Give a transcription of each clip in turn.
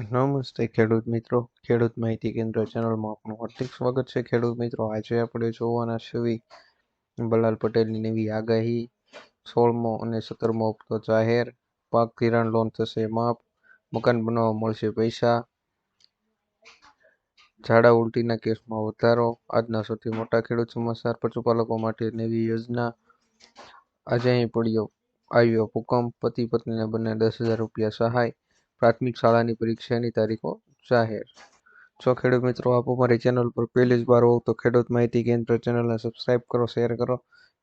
નમસ્તે ખેડૂત મિત્રો, ખેડૂત માહિતી કેન્દ્ર ચેનલમાં આપનું હાર્દિક સ્વાગત છે. ખેડૂત મિત્રો, આજે આપણે જોવાના છીએ બલાલ પટેલની નવી આગાહી, સોળમો અને સત્તરમો હપ્તો જાહેર, પાક ધિરાણ લોન થશે માફ મકાન બનાવવા મળશે પૈસા, ઝાડા ઉલટીના કેસમાં વધારો, આજના સૌથી મોટા ખેડૂત સમાચાર પશુપાલકો માટે નવી યોજના, આજે અહીં પડ્યો આવ્યો ભૂકંપ, પતિ પત્નીને બંને દસ હજાર રૂપિયા સહાય પ્રાથમિક શાળાની પરીક્ષાની તારીખો જાહેર. જો ખેડૂત મિત્રો આપ અમારી ચેનલ પર પહેલી જ વાર હોવ તો ખેડૂત માહિતી કેન્દ્ર ચેનલને સબસ્ક્રાઇબ કરો શેર કરો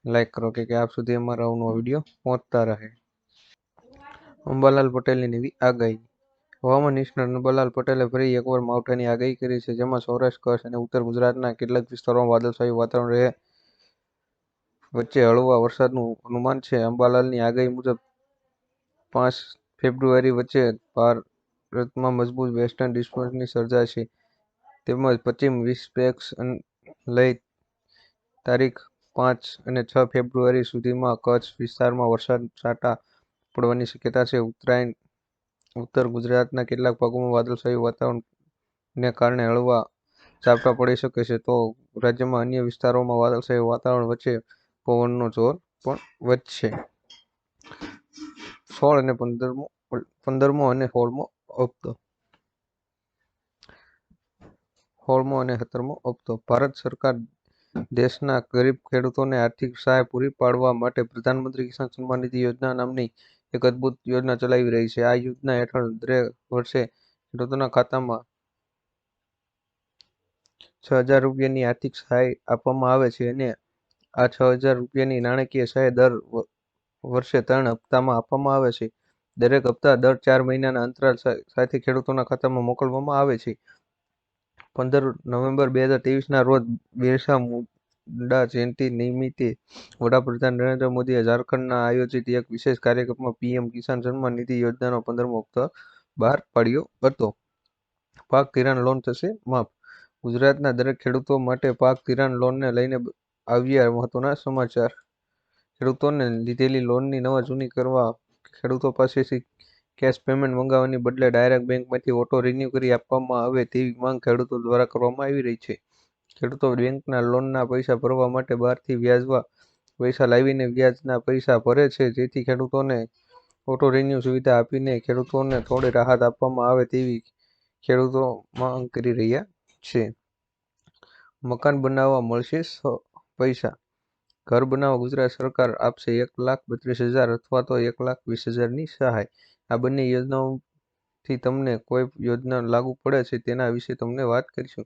લાઇક કરો કે આપ સુધી અમારા અવનવો વીડિયો પહોંચતા રહે. અંબાલાલ પટેલની નવી આગાહી. હવામાન નિષ્ણાત અંબાલાલ પટેલે ફરી એકવાર માવઠાની આગાહી કરી છે, જેમાં સૌરાષ્ટ્ર, કચ્છ અને ઉત્તર ગુજરાતના કેટલાક વિસ્તારોમાં વાદળછાયું વાતાવરણ રહે. વચ્ચે હળવા વરસાદનું અનુમાન છે. અંબાલાલની આગાહી મુજબ પાંચ ફેબ્રુઆરી વચ્ચે ભારતમાં મજબૂત વેસ્ટર્ન ડિસ્ટર્બન્સની સર્જાશે તેમજ પશ્ચિમ વિસ્પેક્સ લઈ તારીખ પાંચ અને છ ફેબ્રુઆરી સુધીમાં કચ્છ વિસ્તારમાં વરસાદ છાંટા પડવાની શક્યતા છે. ઉત્તરાયણ, ઉત્તર ગુજરાતના કેટલાક ભાગોમાં વાદળછાયું વાતાવરણને કારણે હળવા ઝાપટા પડી શકે છે. તો રાજ્યમાં અન્ય વિસ્તારોમાં વાદળછાયું વાતાવરણ વચ્ચે પવનનો જોર પણ વધશે. સોળ અને પંદરમો પંદરમો અને સોળમો હપ્તો. સોળમો અને સત્તરમો હપ્તો. ભારત સરકાર દેશના ગરીબ ખેડૂતોને આર્થિક સહાય પૂરી પાડવા માટે પ્રધાનમંત્રી કિસાન સન્માન નિધિ યોજના નામની એક અદ્ભુત યોજના ચલાવી રહી છે. આ યોજના હેઠળ દરેક વર્ષે ખેડૂતોના ખાતામાં છ હજાર રૂપિયાની આર્થિક સહાય આપવામાં આવે છે અને આ છ હજાર રૂપિયાની નાણાકીય સહાય દર વર્ષે ત્રણ હપ્તામાં આપવામાં આવે છે. દરેક હપ્તા દર ચાર મહિનાના અંતરાલ સાથે ખેડૂતોના ખાતામાં મોકલવામાં આવે છે. પંદર નવેમ્બર બે હજાર ત્રેવીસના રોજ બિરસા મુંડા જયંતિ નિમિત્તે વડાપ્રધાન નરેન્દ્ર મોદીએ ઝારખંડના આયોજિત એક વિશેષ કાર્યક્રમમાં પીએમ કિસાન સન્માન નિધિ યોજનાનો પંદરમો હપ્તો બહાર પાડ્યો હતો. પાક ધિરાણ લોન થશે? માફ. ગુજરાતના દરેક ખેડૂતો માટે પાક ધિરાણ લોનને લઈને આવ્યા મહત્વના સમાચાર. ખેડૂતોને લીધેલી લોનની નવા જૂની કરવા ખેડૂતો પાસેથી કેશ પેમેન્ટ મંગાવવાની બદલે ડાયરેક્ટ બેંકમાંથી ઓટો રિન્યૂ કરી આપવામાં આવે તેવી માંગ ખેડૂતો દ્વારા કરવામાં આવી રહી છે. ખેડૂતો બેંકના લોનના પૈસા ભરવા માટે બહારથી વ્યાજવા પૈસા લાવીને વ્યાજના પૈસા ભરે છે, જેથી ખેડૂતોને ઓટો રિન્યૂ સુવિધા આપીને ખેડૂતોને થોડી રાહત આપવામાં આવે તેવી ખેડૂતો માંગ કરી રહ્યા છે. મકાન બનાવવા મળશે પૈસા ઘર બનાવવા ગુજરાત સરકાર આપશે એક લાખ બત્રીસ હજાર અથવા તો એક લાખ વીસ હજારની સહાય. આ બંને યોજનાઓથી તમને કોઈ યોજના લાગુ પડે છે તેના વિશે તમને વાત કરીશું.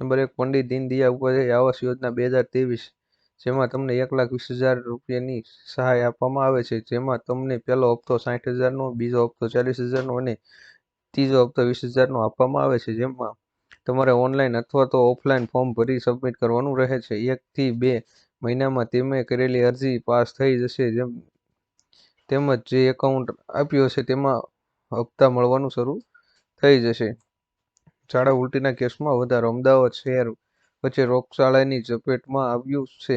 નંબર એક, પંડિત દીનદયાળ ઉપાધ્યાય આવાસ યોજના બે હજાર ત્રેવીસ, જેમાં તમને એક લાખ વીસ હજાર રૂપિયાની સહાય આપવામાં આવે છે, જેમાં તમને પહેલો હપ્તો સાઠ હજારનો, બીજો હપ્તો ચાલીસ હજારનો અને ત્રીજો હપ્તો વીસ હજારનો આપવામાં આવે છે, જેમાં તમારે ઓનલાઈન અથવા તો ઓફલાઈન ફોર્મ ભરી સબમિટ કરવાનું રહે છે. એકથી બે મહિનામાં તેમણે કરેલી અરજી પાસ થઈ જશે જેમ તેમજ જે એકાઉન્ટ આપ્યો છે તેમાં હપ્તા મળવાનું શરૂ થઈ જશે. ઝાડા ઉલટીના કેસમાં વધારો. અમદાવાદ શહેર વચ્ચે રોગચાળાની ઝપેટમાં આવ્યું છે.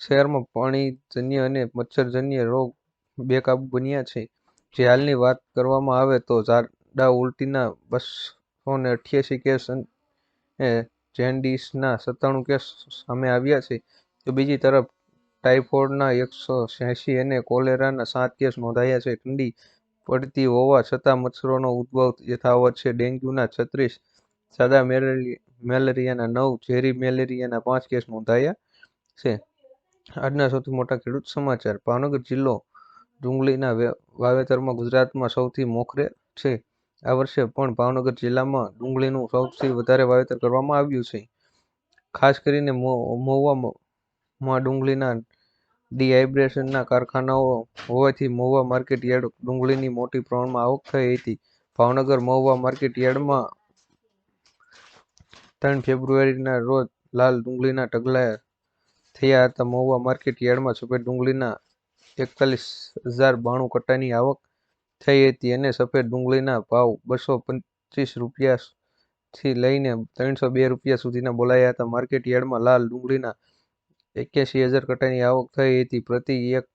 શહેરમાં પાણીજન્ય અને મચ્છરજન્ય રોગ બેકાબુ બન્યા છે. જે હાલની વાત કરવામાં આવે તો ઝાડા ઉલટીના બસો ને અઠ્યાસી કેસ જેન્ડિસના સત્તાણું કેસ સામે આવ્યા છે. તો બીજી તરફ ટાઇફોઇડના એકસો છ્યાસી અને કોલેરાના સાત કેસ નોંધાયા છે. ઠંડી પડતી હોવા છતાં મચ્છરોનો ઉદ્ભવ યથાવત છે. ડેન્ગ્યુના છત્રીસ, સાદા મેલેરિયાના નવ, ઝેરી મેલેરિયાના પાંચ કેસ નોંધાયા છે. આજના સૌથી મોટા ખેડૂત સમાચાર. ભાવનગર જિલ્લો ડુંગળીના વાવેતરમાં ગુજરાતમાં સૌથી મોખરે છે. આ વર્ષે પણ ભાવનગર જિલ્લામાં ડુંગળીનું સૌથી વધારે વાવેતર કરવામાં આવ્યું છે. ખાસ કરીને મહુવામાં ડુંગળીના ડિહાઇબ્રેશનના કારખાનાઓ હોવાથી મહુવા માર્કેટ યાર્ડ ડુંગળીની મોટી પ્રમાણમાં આવક થઈ હતી. ભાવનગર મહુવા માર્કેટ યાર્ડમાં ત્રણ ફેબ્રુઆરીના રોજ લાલ ડુંગળીના ઢગલા થયા હતા. મહુવા માર્કેટ યાર્ડમાં સફેદ ડુંગળીના એકતાલીસ હજાર બાણું કટ્ટાની આવક થઈ હતી અને સફેદ ડુંગળીના ભાવ બસો પચીસ રૂપિયાથી લઈને ત્રણસો બે રૂપિયા સુધીના બોલાયા હતા. માર્કેટ યાર્ડમાં લાલ ડુંગળીના એક્યાસી હજાર કટાની આવક થઈ હતી. પ્રતિ એક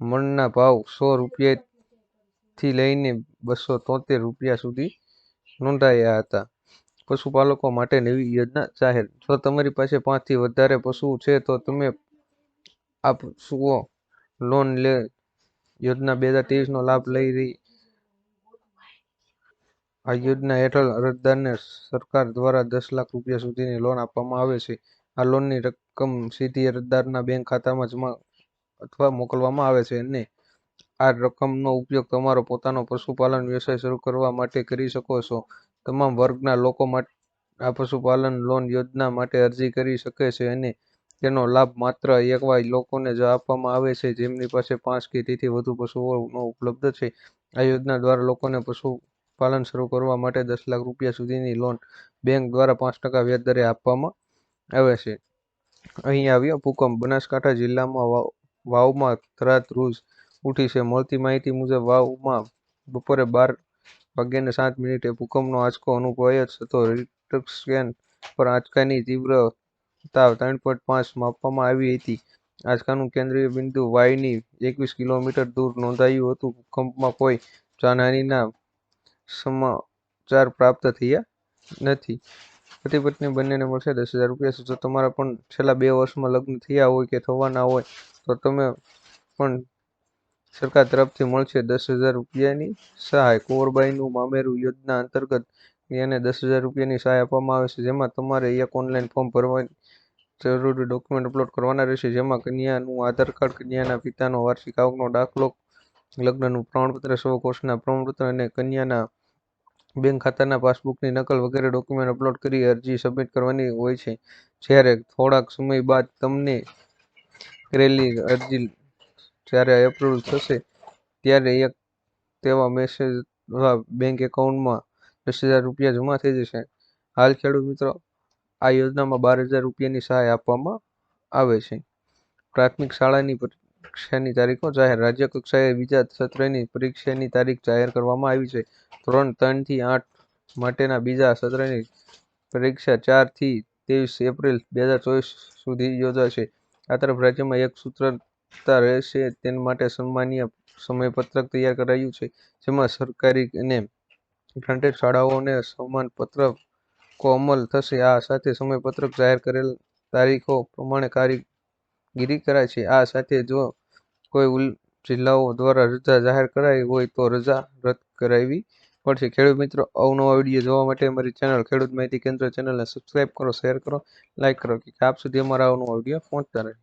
મણના ભાવ સો રૂપિયાથી લઈને બસો તોતેર રૂપિયા સુધી નોંધાયા હતા. પશુપાલકો માટે નવી યોજના જાહેર. જો તમારી પાસે પાંચથી વધારે પશુ છે, તો તમે આ પશુઓ લોન લે. યોજના બે હજાર ત્રેવીસનો લાભ લઈ રહી. આ યોજના હેઠળ અરજદારને સરકાર દ્વારા દસ લાખ રૂપિયા સુધીની લોન આપવામાં આવે છે. આ લોનની રકમ સીધી અરજદારના બેંક ખાતામાં જમા અથવા મોકલવામાં આવે છે અને આ રકમનો ઉપયોગ તમારો પોતાનો પશુપાલન વ્યવસાય શરૂ કરવા માટે કરી શકો છો. તમામ વર્ગના લોકો માટે આ પશુપાલન લોન યોજના માટે અરજી કરી શકે છે અને તેનો લાભ માત્ર એવા લોકોને જ આપવામાં આવે છે. જેમની પાસે પાંચ કે તેથી વધુ પશુઓનો ઉપલબ્ધ છે. આ યોજના દ્વારા લોકોને પશુપાલન શરૂ કરવા માટે દસ લાખ રૂપિયા સુધીની લોન બેંક દ્વારા પાંચ ટકા વ્યાજ દરે આપવામાં આવે છે. અહીં આવ્યો. ભૂકંપ બનાસકાંઠા જિલ્લામાં વાવ, વાવમાં ધરાત રૂજ ઉઠી છે. મળતી માહિતી મુજબ વાવમાં બપોરે બાર વાગ્યાને સાત મિનિટે ભૂકંપનો આંચકો અનુભવાયો હતો. રિક્ટર સ્કેન પર આંચકાની તીવ્રતા ત્રણ પોઈન્ટ પાંચ માપવામાં આવી હતી. આંચકાનું કેન્દ્રીય બિંદુ વાયની એકવીસ કિલોમીટર દૂર નોંધાયું હતું. ભૂકંપમાં કોઈ જાનહાનિના સમાચાર પ્રાપ્ત થયા નથી. પતિ પત્ની બંનેને મળશે દસ હજાર રૂપિયા. જો તમારા પણ છેલ્લા બે વર્ષમાં લગ્ન થયા હોય કે થવાના હોય, તો તમે પણ સરકાર તરફથી મળશે દસ હજાર રૂપિયાની સહાય. કુંવરબાઈનું મામેરું યોજના અંતર્ગત એને દસ હજાર રૂપિયાની સહાય આપવામાં આવે છે, જેમાં તમારે એક ઓનલાઈન ફોર્મ ભરવાની જરૂરી ડોક્યુમેન્ટ અપલોડ કરવાના રહેશે, જેમાં કન્યાનું આધાર કાર્ડ, કન્યાના પિતાનો વાર્ષિક આવકનો દાખલો, લગ્નનું પ્રમાણપત્ર સૌ પ્રમાણપત્ર અને કન્યાના બેંક ખાતાના પાસબુકની નકલ વગેરે ડોક્યુમેન્ટ અપલોડ કરી અરજી સબમિટ કરવાની હોય છે. જ્યારે થોડાક સમય બાદ તમને કરેલી અરજી જ્યારે એપ્રુવલ થશે, ત્યારે એક તેવા મેસેજ બેંક એકાઉન્ટમાં દસ હજાર રૂપિયા જમા થઈ જશે. હાલ ખેડૂત મિત્રો, આ યોજનામાં બાર હજાર રૂપિયાની સહાય આપવામાં આવે છે. પ્રાથમિક શાળાની પરીક્ષાની તારીખો? જાહેર રાજ્ય કક્ષાએ બીજા સત્રની પરીક્ષાની તારીખ જાહેર કરવામાં આવી છે. ધોરણ ત્રણથી આઠ માટેના બીજા સત્રની પરીક્ષા ચારથી ત્રેવીસ એપ્રિલ બે હજાર ચોવીસ સુધી યોજાશે. આ તરફ રાજ્યમાં એક સૂત્રતા રહેશે તેના માટે સન્માનીય સમયપત્રક તૈયાર કરાયું છે, જેમાં સરકારી અને ગ્રાન્ટેડ શાળાઓને સમાન પત્રકો અમલ થશે. આ સાથે સમયપત્રક જાહેર કરેલ તારીખો પ્રમાણે કારીગીરી કરાય છે. આ સાથે જો કોઈ જિલ્લાઓ દ્વારા રજા જાહેર કરાઈ હોય તો રજા રદ કરાવવી પડશે. ખેડૂત મિત્રો, અવનવા વીડિયો જોવા માટે અમારી ચેનલ ખેડૂત માહિતી કેન્દ્ર ચેનલને સબસ્ક્રાઈબ કરો શેર કરો લાઇક કરો, કે આપ સુધી અમારા અવનવા વીડિયો પહોંચતા રહે.